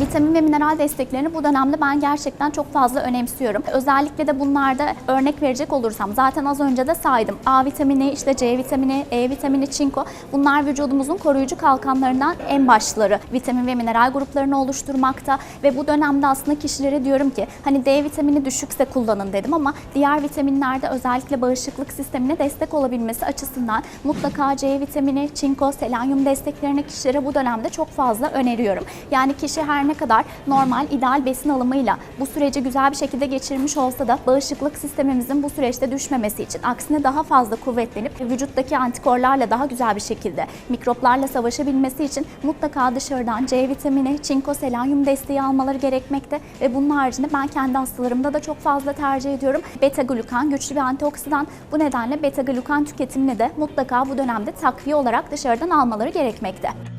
Vitamin ve mineral desteklerini bu dönemde ben gerçekten çok fazla önemsiyorum. Özellikle de bunlarda örnek verecek olursam zaten az önce de saydım. A vitamini, işte C vitamini, E vitamini, çinko bunlar vücudumuzun koruyucu kalkanlarından en başları. Vitamin ve mineral gruplarını oluşturmakta ve bu dönemde aslında kişilere diyorum ki hani D vitamini düşükse kullanın dedim ama diğer vitaminlerde özellikle bağışıklık sistemine destek olabilmesi açısından mutlaka C vitamini, çinko, selanyum desteklerini kişilere bu dönemde çok fazla öneriyorum. Yani kişi her ne kadar normal ideal besin alımıyla bu süreci güzel bir şekilde geçirmiş olsa da bağışıklık sistemimizin bu süreçte düşmemesi için aksine daha fazla kuvvetlenip vücuttaki antikorlarla daha güzel bir şekilde mikroplarla savaşabilmesi için mutlaka dışarıdan C vitamini, çinko, selanyum desteği almaları gerekmekte ve bunun haricinde ben kendi hastalarımda da çok fazla tercih ediyorum. Beta glukan güçlü bir antioksidan. Bu nedenle beta glukan tüketimini de mutlaka bu dönemde takviye olarak dışarıdan almaları gerekmekte.